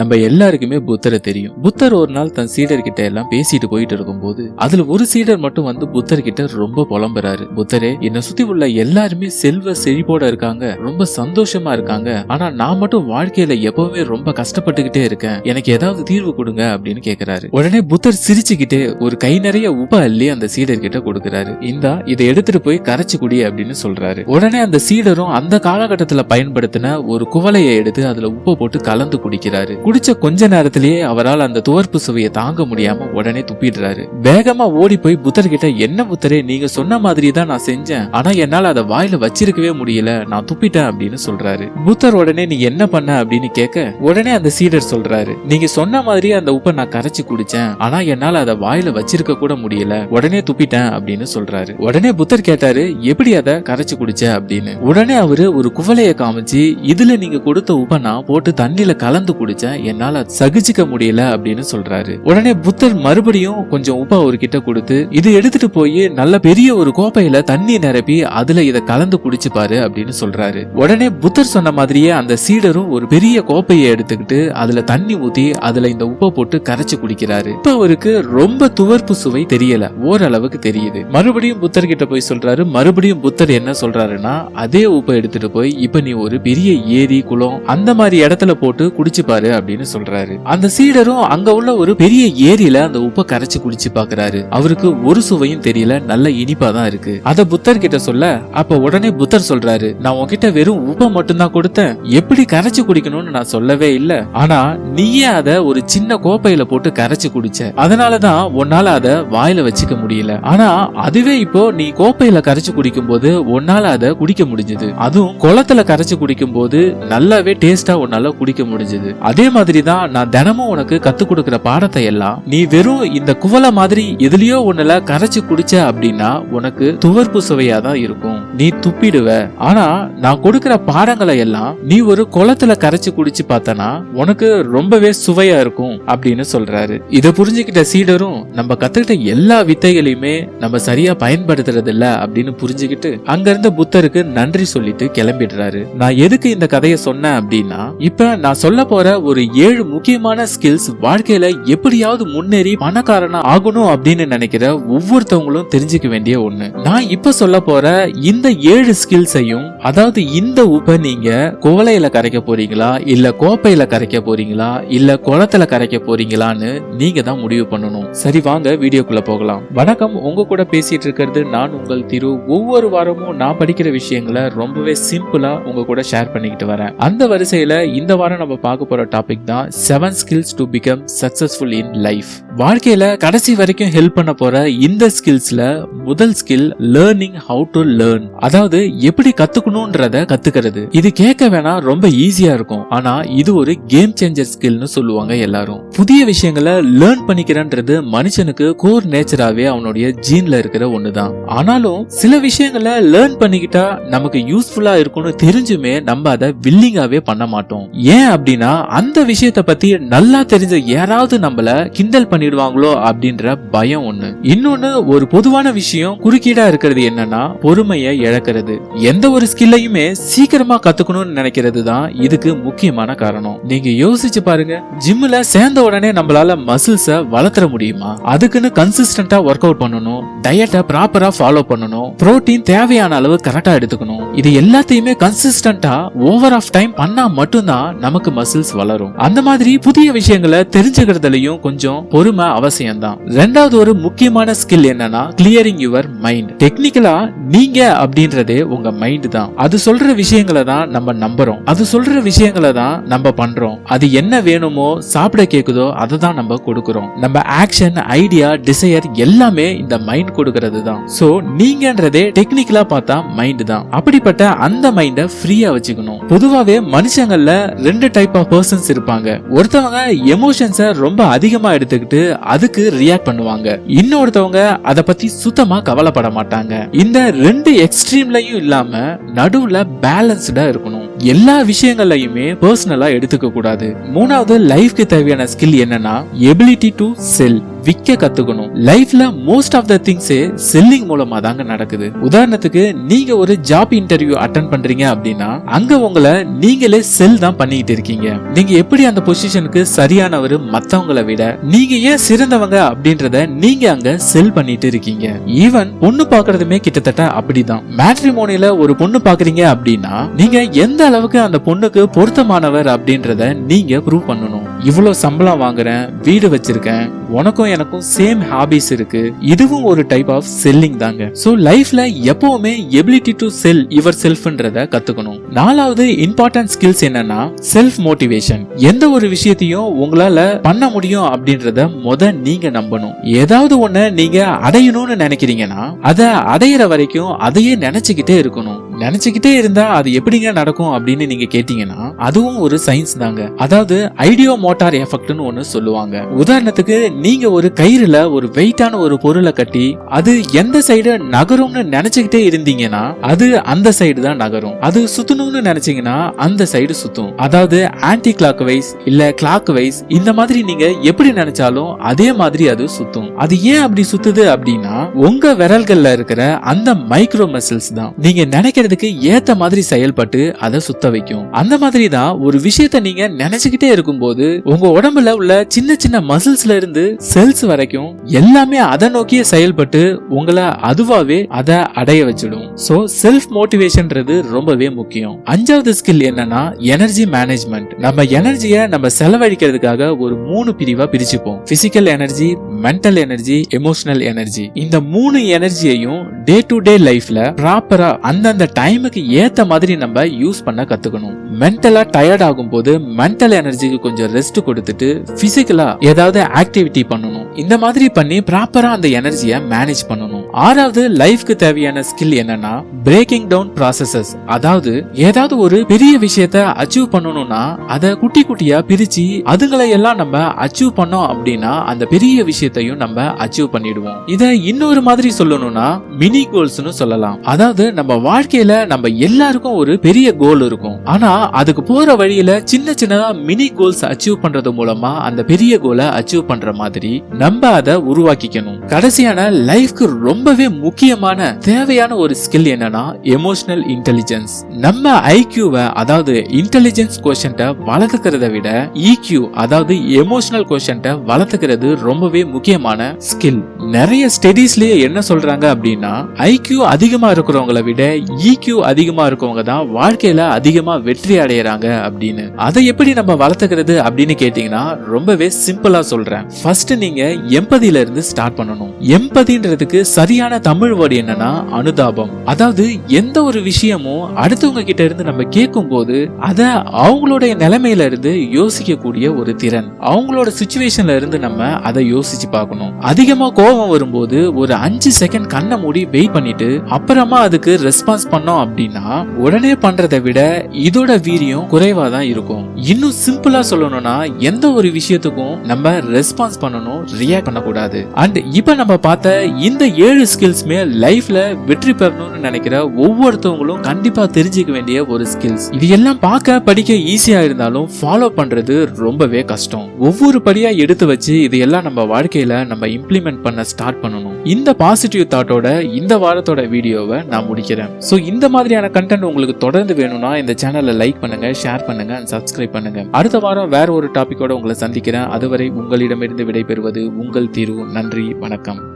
நம்ம எல்லாருக்குமே புத்தரை தெரியும். புத்தர் ஒரு நாள் தன் சீடர் கிட்ட எல்லாம் பேசிட்டு போயிட்டு இருக்கும்போது அதுல ஒரு சீடர் மட்டும் வந்து புத்தர் கிட்ட ரொம்ப புலம்புறாரு. புத்தரே என்னை சுத்தி உள்ள எல்லாருமே செல்வ செழிப்போட இருக்காங்க. ரொம்ப சந்தோஷமா இருக்காங்க. ஆனா நான் மட்டும் வாழ்க்கையில எப்பவுமே ரொம்ப கஷ்டப்பட்டுக்கிட்டே இருக்கேன். எனக்கு ஏதாவது தீர்வு கொடுங்க அப்படின்னு கேக்குறாரு. உடனே புத்தர் சிரிச்சுக்கிட்டே ஒரு கை நிறைய உப அள்ளி அந்த சீடர் கிட்ட கொடுக்கறாரு. இந்தா இதை எடுத்துட்டு போய் கரைச்சு குடி அப்படின்னு சொல்றாரு. உடனே அந்த சீடரும் அந்த காலகட்டத்துல பயன்படுத்தின ஒரு குவளையை எடுத்து அதுல உப்பை போட்டு கலந்து குடிக்கிறாரு. குடிச்ச கொஞ்ச நேரத்திலேயே அவரால் அந்த துவர்ப்பு சுவையை தாங்க முடியாம உடனே துப்பிடுறாரு. வேகமா ஓடி போய் புத்தர் கிட்ட என்ன புத்தரே நீங்க சொன்ன மாதிரி தான் நான் செஞ்சேன். ஆனா என்னால அதை வாயில வச்சிருக்கவே முடியல. நான் துப்பிட்டேன் அப்படின்னு சொல்றாரு. புத்தர் உடனே நீ என்ன பண்ண? அப்படின்னு கேட்க உடனே அந்த சீடர் சொல்றாரு நீங்க சொன்ன மாதிரி அந்த உப்பை நான் கரைச்சு குடிச்சேன். ஆனா என்னால அதை வாயில வச்சிருக்க கூட முடியல. உடனே துப்பிட்டேன் அப்படின்னு சொல்றாரு. உடனே புத்தர் கேட்டாரு எப்படி அதை கரைச்சு குடிச்ச? அப்படின்னு. உடனே அவரு ஒரு குவளைய காமிச்சு இதுல நீங்க கொடுத்த உப்பை நான் போட்டு தண்ணியில கலந்து குடிச்சேன். என்னால சகிச்சுக்க முடியல அப்படின்னு சொல்றாரு. உடனே புத்தர் மறுபடியும் கொஞ்சம் உப்பை அவர்கிட்ட கொடுத்து இது எடுத்துட்டு போய் நல்ல பெரிய ஒரு கோப்பையில தண்ணி நிரப்பி அதுல இத கலந்து குடிச்சு பாரு அப்படின்னு சொல்றாரு. உடனே புத்தர் சொன்ன மாதிரியே அந்த சீடரும் ஒரு பெரிய கோப்பையை எடுத்துக்கிட்டு அதுல தண்ணி ஊத்தி அதுல இந்த உப்பை போட்டு கரைச்சு குடிக்கிறாரு. இப்ப அவருக்கு ரொம்ப துவர்ப்பு சுவை தெரியல ஓரளவுக்கு தெரியுது. மறுபடியும் புத்தர் கிட்ட போய் சொல்றாரு மறுபடியும் புத்தர் என்ன சொல்றாருன்னா அதே உப்பை எடுத்துட்டு போய் இப்ப நீ ஒரு பெரிய ஏரி குளம் அந்த மாதிரி இடத்துல போட்டு குடிச்சு பாரு அப்படின்னு சொல்றாரு. அந்த சீடரும் அங்க உள்ள ஒரு பெரிய ஏரியில அந்த உப்பை கரைச்சு குடிச்சு பாக்குறாரு. அவருக்கு ஒரு சுவையும் தெரியல நல்ல இனிப்பா தான் இருக்கு. அத புத்தர் கிட்ட சொல்ல அப்ப உடனே புத்தர் சொல்றாரு நான் உன்கிட்ட வெறும் உப்பை மட்டும்தான் கொடுத்தேன். எப்படி கரைச்சு குடிக்கணும்னு நான் சொல்லவே இல்ல. ஆனா நீயே அத ஒரு சின்ன கோப்பையில போட்டு கரைச்சு குடிச்ச. அதனாலதான் உன்னால அத வாயில வச்சுக்க முடியல. ஆனா அதுவே இப்போ நீ கோப்பையில கரைச்சு குடிக்கும் போது உன்னால அத குடிக்க முடிஞ்சது. அதுவும் குளத்துல கரைச்சு குடிக்கும் போது நல்லாவே டேஸ்டா உன்னால குடிக்க முடிஞ்சது. அதே மாதிரி தான் நான் தினமும் உனக்கு கத்துக் கொடுக்கிற பாடத்தை எல்லாம் நீ வெறும் இந்த குவலை மாதிரி எதுலயோ ஒண்ணுல கரைச்சு குடிச்ச அப்படின்னா உனக்கு துவர்ப்பு சுவையா தான் இருக்கும். நீ துப்பிடுவ. ஆனா நான் கொடுக்கிற பாடங்களை எல்லாம் நீ ஒரு குளத்துல கரைச்சு குடிச்சு பார்த்தனா உனக்கு ரொம்பவே சுவையா இருக்கும் அப்படின்னு சொல்றாரு. இதை புரிஞ்சுக்கிட்ட சீடரும் நம்ம கத்துக்கிட்ட எல்லா வித்தைகளையுமே நம்ம சரியா பயன்படுத்துறது இல்ல அப்படின்னு புரிஞ்சுக்கிட்டு அங்க இருந்த புத்தருக்கு நன்றி சொல்லிட்டு கிளம்பிடுறாரு. நான் எதுக்கு இந்த கதையை சொன்னேன் அப்படின்னா இப்ப நான் சொல்ல போற ஒரு ஏழு முக்கியமான ஸ்கில்ஸ் வாழ்க்கையில எப்படியாவது முன்னேறி பணக்காரனா ஆகணும் அப்படின்னு நினைக்கிற ஒவ்வொருத்தவங்களும் தெரிஞ்சுக்க வேண்டிய ஒண்ணு. நான் இப்ப சொல்ல போற இந்த ஏழு ஸ்கில்ஸையும் அதாவது இந்த உப்பை நீங்க குவளையில கரைக்க போறீங்களா இல்ல கோப்பையில கரைக்க போறீங்களா இல்ல குளத்துல கரைக்க போறீங்களான்னு நீங்க தான் முடிவு பண்ணணும். சரி வாங்க வீடியோக்குள்ள போகலாம். வணக்கம் உங்க கூட பேசிட்டு இருக்கிறது நான் உங்கள் திரு. ஒவ்வொரு வாரமும் நான் படிக்கிற விஷயங்களை ரொம்பவே சிம்பிளா உங்க கூட ஷேர் பண்ணிக்கிட்டு வரேன். அந்த வரிசையில இந்த வாரம் நம்ம பார்க்க போற டாபிக் தான் seven skills to become successful in life வாழ்க்கையில கடைசி வரைக்கும் ஹெல்ப் பண்ண போற இந்த ஸ்கில்ஸ்ல முதல் skill learning how to learn அதாவது எப்படி கத்துக்கணும்ன்றத கத்துக்கிறது. இது கேட்க வேணா ரொம்ப ஈஸியா இருக்கும். ஆனா இது ஒரு கேம் சேஞ்சர் ஸ்கில்னு சொல்லுவாங்க எல்லாரும். புதிய விஷயங்களை லேர்ன் பண்ணிக்கிறன்றது மனுஷனுக்கு கோர் நேச்சராகவே அவனுடைய ஜீன்ல இருக்கிற ஒண்ணுதான். ஆனாலும் சில விஷயங்களை லேர்ன் பண்ணிக்கிட்டா நமக்கு யூஸ்ஃபுல்லா இருக்கும்னு தெரிஞ்சுமே நம்ம அதை வில்லிங்காவே பண்ண மாட்டோம். ஏன் அப்படின்னா அந்த விஷயத்த பத்தி நல்லா தெரிஞ்ச யாராவது நம்மள கிண்டல் பண்ணிடுவாங்களோ அப்படின்ற பயம் ஒண்ணு. இன்னொன்னு ஒரு பொதுவான விஷயம் குறுக்கீடா இருக்கிறது என்னன்னா பொறுமையை இழக்கிறது. எந்த ஒரு ஸ்கில்லையுமே சீக்கிரமா கத்துக்கணும்னு நினைக்கிறது தான் இதுக்கு முக்கியமான காரணம். நீங்க யோசிச்சு பாருங்க ஜிம்ல சேர்ந்த உடனே நம்மளால மசில்ஸ வளர்த்துற முடியுமா? அதுக்குன்னு கன்சிஸ்டன்டா ஒர்க் அவுட் பண்ணணும் டயட்டை ப்ராப்பரா ஃபாலோ பண்ணணும் புரோட்டீன் தேவையான அளவு கரெக்டா எடுத்துக்கணும். இது எல்லாத்தையுமே கன்சிஸ்டன்டா ஓவர் ஆஃப் டைம் பண்ணா மட்டும்தான் நமக்கு மசில்ஸ் வளரும். அந்த மாதிரி புதிய விஷயங்களை தெரிஞ்சுக்கிறதுலயும் கொஞ்சம் பொறுமை அவசியம்தான். ரெண்டாவது ஒரு முக்கியமான ஸ்கில் என்னன்னா கிளியரிங் யுவர் மைண்ட் டெக்னிக்கலா நீங்க அப்படின்றதே உங்க மைண்ட் தான். அது சொல்ற விஷயங்களை தான் நம்ம நம்புறோம். அது சொல்ற விஷயங்களை தான் நம்ம பண்றோம். அது என்ன வேணுமோ சாப்பிட கேக்குதோ அதை தான் நம்ம கொடுக்கறோம். நம்ம ஆக்ஷன் ஐடியா டிசையர் எல்லாமே இந்த மைண்ட் கொடுக்கறது தான். சோ நீங்கன்றதே டெக்னிக்கலா பார்த்தா மைண்ட் தான். அப்படிப்பட்ட அந்த மைண்ட ஃப்ரீயா வச்சுக்கணும். பொதுவாவே மனுஷங்கள்ல ரெண்டு டைப் ஆஃப் பர்சன்ஸ் இருப்பாங்க. ஒருத்தவங்க எமோஷன்ஸ ரொம்ப அதிகமா எடுத்துக்கிட்டு அதுக்கு ரியாக்ட் பண்ணுவாங்க. இன்னொருத்தவங்க அதை பத்தி சுத்தமா கவலைப்பட மாட்டாங்க. இந்த ரெண்டு எக்ஸ்ட்ரீம்லயும் இல்லாம நடுவுல பேலன்ஸ்டா இருக்கணும். எல்லா விஷயங்களையுமே பர்சனலா எடுத்துக்க கூடாது மூணாவது லைஃப்க்கு தேவையான ஸ்கில் என்னன்னா எபிலிட்டி டு செல் விற்க கத்துக்கணும். லைஃப்ல most of the things selling மூலமா தாங்க நடக்குது. உதாரணத்துக்கு நீங்க ஒரு ஜாப் இன்டர்வியூ அட்டன் பண்றீங்க அப்படின்னா அங்க உங்களை நீங்களே செல் தான் பண்ணிக்கிட்டு இருக்கீங்க. நீங்க எப்படி அந்த பொசிஷனுக்கு சரியானவர் மத்தவங்களை விட நீங்க ஏன் சிறந்தவங்க அப்படின்றத நீங்க அங்க செல் பண்ணிட்டு இருக்கீங்க. ஈவன் பொண்ணு பாக்குறதுமே கிட்டத்தட்ட அப்படிதான். மேட்ரிமோனியில ஒரு பொண்ணு பாக்குறீங்க அப்படின்னா நீங்க எந்த அளவுக்கு அந்த பொண்ணுக்கு பொருத்தமானவர் அப்படின்றத நீங்க ப்ரூவ் பண்ணணும். இவ்வளவு சம்பளம் வாங்குறேன் வீடு வச்சிருக்கேன் உனக்கும் எனக்கும் சேம் ஹாபிஸ் இருக்கு. இதுவும் ஒரு டைப் ஆஃப் செல்லிங் தாங்க. சோ லைஃப்ல எப்பவுமே எபிலிட்டி டு செல் யுவர் செல்ஃப்ன்றத கத்துக்கணும். நாலாவது இம்பார்ட்டன்ட் ஸ்கில்ஸ் என்னன்னா செல்ஃப் மோட்டிவேஷன் எந்த ஒரு விஷயத்தையும் உங்களால பண்ண முடியும் அப்படின்றத முத நீங்க நம்பணும். ஏதாவது ஒண்ணு நீங்க அடையணும்னு நினைக்கிறீங்கன்னா அதை அடையிற வரைக்கும் அதையே நினைச்சுக்கிட்டே இருக்கணும். நினைச்சுக்கிட்டே இருந்தா அது எப்படிங்க நடக்கும் அப்படின்னு நீங்க கேட்டீங்கன்னா அதுவும் ஒரு சயின்ஸ் தாங்க. அதாவது ஐடியோ மோட்டார் எஃபெக்ட்னு ஒண்ணு சொல்லுவாங்க. உதாரணத்துக்கு நீங்க ஒரு கயிறுல ஒரு வெயிட்டான ஒரு பொருளை கட்டி அது எந்த சைடு நகரும்னு நினைச்சுக்கிட்டே இருந்தீங்கன்னா அது அந்த சைடு தான் நகரும். அது சுத்தணும்னு நினைச்சீங்கன்னா அந்த சைடு சுத்தும். அதாவது ஆன்டி கிளாக் வைஸ் இல்ல கிளாக் வைஸ் இந்த மாதிரி நீங்க எப்படி நினைச்சாலும் அதே மாதிரி அது சுத்தும். அது ஏன் அப்படி சுத்துது அப்படின்னா உங்க விரல்கள்ல இருக்கிற அந்த மைக்ரோ மசில்ஸ் தான். நீங்க நினைக்கிறதுக்கு ஏத்த மாதிரி செயல்பட்டு அதை சுத்த வைக்கும். அந்த மாதிரி தான் ஒரு விஷயத்த நீங்க நினைச்சுக்கிட்டே இருக்கும்போது உங்க உடம்புல உள்ள சின்ன சின்ன மசில்ஸ்ல இருந்து செல்ஸ் வரைக்கும் எல்லாமே அதை நோக்கியே செயல்பட்டு உங்களை அதுவாவே அதை அடைய வச்சிடும். சோ செல்ஃப் மோட்டிவேஷன்ன்றது ரொம்பவே முக்கியம். அஞ்சாவது ஸ்கில் என்னன்னா எனர்ஜி மேனேஜ்மெண்ட் நம்ம எனர்ஜியை நம்ம செலவழிக்கிறதுக்காக ஒரு மூணு பிரிவா பிரிச்சுப்போம். Physical energy mental energy emotional energy இந்த மூணு எனர்ஜியையும் டே டு டே லைஃப்ல ப்ராப்பரா அந்தந்த டைமுக்கு ஏத்த மாதிரி நம்ம யூஸ் பண்ண கத்துக்கணும். மென்டலா டயர்ட் ஆகும் போது மென்டல் எனர்ஜிக்கு கொஞ்சம் ரெஸ்ட் கொடுத்துட்டு பிசிக்கலா ஏதாவது ஆக்டிவிட்டி பண்ணணும். இந்த மாதிரி பண்ணி ப்ராப்பரா அந்த எனர்ஜியை மேனேஜ் பண்ணணும். ஆறாவது லைஃப்க்கு தேவையான ஸ்கில் என்னன்னா பிரேக்கிங் டவுன் ப்ராசஸஸ் அதாவது ஏதாவது ஒரு பெரிய விஷயத்த அச்சீவ் பண்ணணும்னா அதை குட்டி குட்டியா பிரிச்சு அதுங்களை எல்லாம் நம்ம அச்சீவ் பண்ணோம் அப்படின்னா அந்த பெரிய விஷயத்தையும் நம்ம அச்சீவ் பண்ணிடுவோம். இதை இன்னொரு மாதிரி சொல்லணும்னா மினி கோல்ஸ்னு சொல்லலாம். அதாவது நம்ம வாழ்க்கையில நம்ம எல்லாருக்கும் ஒரு பெரிய கோல் இருக்கும். ஆனா அதுக்கு போற வழியில சின்ன சின்னதா மினி கோல்ஸ் அச்சீவ் பண்றது மூலமா அந்த பெரிய கோலை அச்சீவ் பண்ற மாதிரி நம்ம அதை உருவாக்கிக்கணும். கடைசியான லைஃப்க்கு ரொம்பவே முக்கியமான தேவையான ஒரு ஸ்கில் என்னன்னா எமோஷனல் இன்டெலிஜென்ஸ் நம்ம ஐக்யூவை அதாவது இன்டெலிஜென்ஸ் கொஷன்ட்ட வளர்த்துக்கிறத விட இக்யூ அதாவது எமோஷனல் கொஷன்ட்ட வளர்த்துக்கிறது ரொம்பவே முக்கியமான ஸ்கில் நிறைய ஸ்டடீஸ்லயே என்ன சொல்றாங்க அப்படின்னா ஐக்யூ அதிகமா இருக்கிறவங்கள விட இக்யூ அதிகமா இருக்கவங்க தான் வாழ்க்கையில அதிகமா வெற்றி அடையறாங்க அப்படின்னு. அதை எப்படி நம்ம வளர்த்துக்கிறது அப்படின்னு கேட்டீங்கன்னா ரொம்பவே சிம்பிளா சொல்றேன். ஃபர்ஸ்ட் நீங்க எம்பதியில இருந்து ஸ்டார்ட் பண்ணணும் எம்பதின்றதுக்கு சரியான தமிழ் வேர்டு என்னன்னா அனுதாபம். அதாவது எந்த ஒரு விஷயமும் அடுத்தவங்க கிட்ட இருந்து நம்ம கேட்கும் போது அதை அவங்களுடைய நிலைமையில இருந்து யோசிக்கக்கூடிய ஒரு திறன். அவங்களோட சுச்சுவேஷன்ல இருந்து நம்ம அதை யோசிச்சு பார்க்கணும். அதிகமா கோபம் வரும்போது ஒரு அஞ்சு செகண்ட் கண்ணை மூடி வெயிட் பண்ணிட்டு அப்புறமா அதுக்கு ரெஸ்பான்ஸ் பண்ணோம் அப்படின்னா உடனே பண்றதை விட இதோட வீரியம் குறைவா தான் இருக்கும். இன்னும் சிம்பிளா சொல்லணும்னா எந்த ஒரு விஷயத்துக்கும் நம்ம ரெஸ்பான்ஸ் பண்ணணும் ரியாக்ட் பண்ணக்கூடாது. அண்ட் இப்ப நம்ம பார்த்த இந்த ஏழு ஸ்கில்ஸ்மே லைஃப்ல வெற்றி பெறணும்னு நினைக்கிற ஒவ்வொருத்தவங்களும் கண்டிப்பா தெரிஞ்சுக்க வேண்டிய ஒரு ஸ்கில்ஸ் இது எல்லாம் பார்க்க படிக்க ஈஸியா இருந்தாலும் ஃபாலோ பண்றது ரொம்பவே கஷ்டம். ஒவ்வொரு படியா எடுத்து வச்சு இது எல்லாம் நம்ம வாழ்க்கையில நம்ம இம்ப்ளிமெண்ட் பண்ண ஸ்டார்ட் பண்ணணும். இந்த பாசிட்டிவ் தாட்டோட இந்த வாரத்தோட வீடியோவை நான் முடிக்கிறேன். ஸோ இந்த மாதிரியான கண்டென்ட் உங்களுக்கு தொடர்ந்து வேணும்னா இந்த சேனலை லைக் பண்ணுங்க ஷேர் பண்ணுங்க அண்ட் சப்ஸ்கிரைப் பண்ணுங்க. அடுத்த வாரம் வேற ஒரு டாபிக்கோட உங்களை சந்திக்கிறேன். அதுவரை உங்களிடமிருந்து விடைபெறுவது உங்கள் தீர்வு நன்றி வணக்கம்.